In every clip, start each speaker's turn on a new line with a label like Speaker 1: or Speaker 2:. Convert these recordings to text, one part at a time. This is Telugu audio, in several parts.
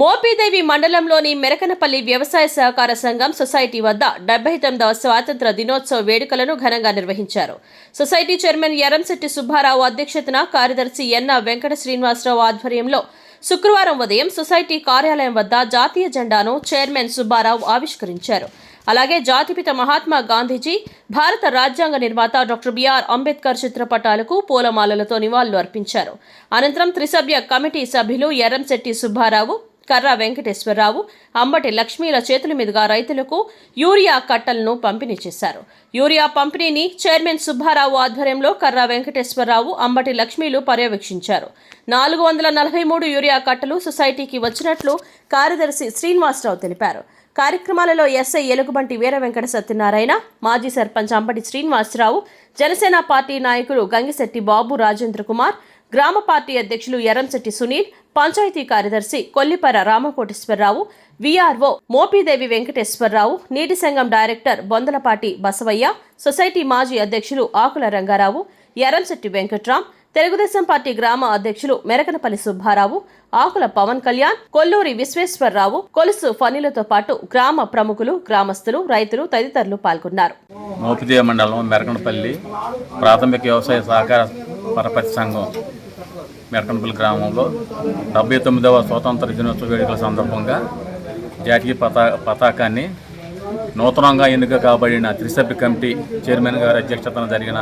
Speaker 1: మోపిదేవి మండలంలోని మెరకనపల్లి వ్యవసాయ సహకార సంఘం సొసైటీ వద్ద డెబ్బై తొమ్మిదవ స్వాతంత్ర దినోత్సవ వేడుకలను ఘనంగా నిర్వహించారు. సొసైటీ చైర్మన్ ఎరంశెట్టి సుబ్బారావు అధ్యక్షతన కార్యదర్శి ఎన్న వెంకట శ్రీనివాసరావు ఆధ్వర్యంలో శుక్రవారం ఉదయం సొసైటీ కార్యాలయం వద్ద జాతీయ జెండాను చైర్మన్ సుబ్బారావు ఆవిష్కరించారు. అలాగే జాతిపిత మహాత్మా గాంధీజీ భారత రాజ్యాంగ నిర్మాత డాక్టర్ బిఆర్ అంబేద్కర్ చిత్రపటాలకు పూలమాలలతో నివాళులు అర్పించారు. అనంతరం త్రిసభ్య కమిటీ సభ్యులు ఎర్రంశెట్టి సుబ్బారావు కర్రా వెంకటేశ్వరరావు అంబటి లక్ష్మీల చేతుల మీదుగా రైతులకు యూరియా కట్టలను పంపిణీ చేశారు. యూరియా పంపిణీని చైర్మన్ సుబ్బారావు ఆధ్వర్యంలో కర్రా వెంకటేశ్వరరావు అంబటి లక్ష్మీలు పర్యవేక్షించారు. నాలుగు వందల నలభై మూడు యూరియా కట్టలు సొసైటీకి వచ్చినట్లు కార్యదర్శి శ్రీనివాసరావు తెలిపారు. కార్యక్రమాలలో ఎస్ఐ ఎలుగుబంటి వీర వెంకట సత్యనారాయణ మాజీ సర్పంచ్ అంబటి శ్రీనివాసరావు జనసేన పార్టీ నాయకులు గంగిశెట్టి బాబు రాజేంద్ర కుమార్ గ్రామ పార్టీ అధ్యక్షులు ఎరంశెట్టి సునీల్ పంచాయతీ కార్యదర్శి కొల్లిపర రామకోటేశ్వరరావు విఆర్ఓ మోపిదేవి వెంకటేశ్వరరావు నీటి సంఘం డైరెక్టర్ బొందలపాటి బసవయ్య సొసైటీ మాజీ అధ్యక్షులు ఆకుల రంగారావు ఎరంశెట్టి వెంకట్రాం తెలుగుదేశం పార్టీ గ్రామ అధ్యక్షులు మెరకనపల్లి సుబ్బారావు ఆకుల పవన్ కళ్యాణ్ కొల్లూరి విశ్వేశ్వరరావు కొలుసు ఫనీలతో పాటు గ్రామ ప్రముఖులు గ్రామస్తులు రైతులు తదితరులు పాల్గొన్నారు.
Speaker 2: మోపిదేవి మండలం మెరకనపల్లి ప్రాథమిక వ్యవసాయ సహకార పరపతి సంఘం మెరకనపల్లి గ్రామంలో డెబ్బై తొమ్మిదవ స్వాతంత్ర దినోత్సవ వేడుకల సందర్భంగా జాతీయ పతా పతాకాన్ని నూతనంగా ఎన్నిక కాబడిన త్రిసభ్య కమిటీ చైర్మన్ గారి అధ్యక్షతన జరిగిన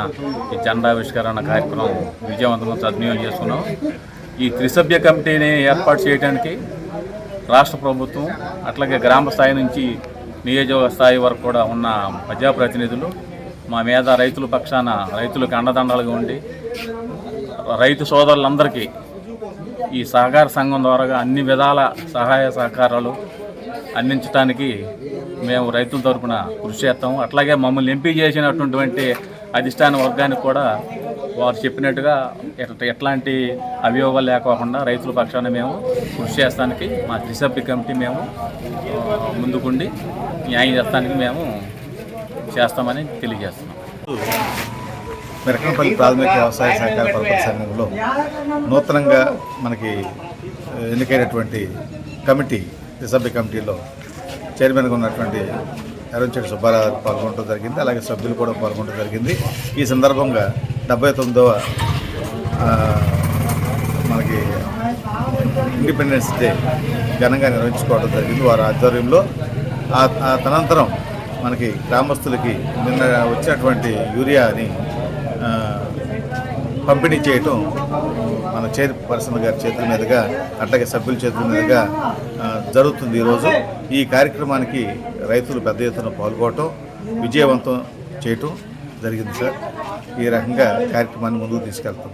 Speaker 2: ఈ జెండావిష్కరణ కార్యక్రమం విజయవంతంగా సద్వినియోగం చేసుకున్నాం. ఈ త్రిసభ్య కమిటీని ఏర్పాటు చేయడానికి రాష్ట్ర ప్రభుత్వం అట్లాగే గ్రామ స్థాయి నుంచి నియోజక స్థాయి వరకు కూడా ఉన్న ప్రజాప్రతినిధులు మా మీద రైతుల పక్షాన రైతులకు అండదండలుగా ఉండి రైతు సోదరులందరికీ ఈ సహకార సంఘం ద్వారా అన్ని విధాల సహాయ సహకారాలు అందించడానికి మేము రైతుల తరపున కృషి చేస్తాము. అట్లాగే మమ్మల్ని ఎంపీ చేసినటువంటి అధిష్టాన వర్గానికి కూడా వారు చెప్పినట్టుగా ఎట్లాంటి అభియోగాలు లేకోకుండా రైతుల పక్షాన మేము కృషి చేస్తానికి మా త్రిసభ్య కమిటీ మేము ముందుకుండి న్యాయం చేస్తానికి మేము చేస్తామని తెలియజేస్తున్నాం.
Speaker 3: మెరకనపల్లి ప్రాథమిక వ్యవసాయ సహకార పరపతి సంఘంలో నూతనంగా మనకి ఎన్నికైనటువంటి కమిటీ సభ్య కమిటీలో చైర్మన్గా ఉన్నటువంటి అరుణ్చెట్టి సుబ్బారావు పాల్గొనడం జరిగింది. అలాగే సభ్యులు కూడా పాల్గొనడం జరిగింది. ఈ సందర్భంగా డెబ్బై తొమ్మిదవ మనకి ఇండిపెండెన్స్ డే ఘనంగా నిర్వహించుకోవడం జరిగింది. వారి ఆధ్వర్యంలో ఆ తనంతరం మనకి గ్రామస్తులకి నిన్న వచ్చినటువంటి యూరియాని పంపిణీ చేయటం మన చైర్ పర్సన్ గారి చేతుల మీదుగా అట్లాగే సభ్యుల చేతుల మీదుగా జరుగుతుంది ఈరోజు ఈ కార్యక్రమానికి రైతులు పెద్ద ఎత్తున పాల్గొనటం విజయవంతం చేయటం జరిగింది సార్. ఈ రకంగా కార్యక్రమాన్ని ముందుకు తీసుకెళ్తాం.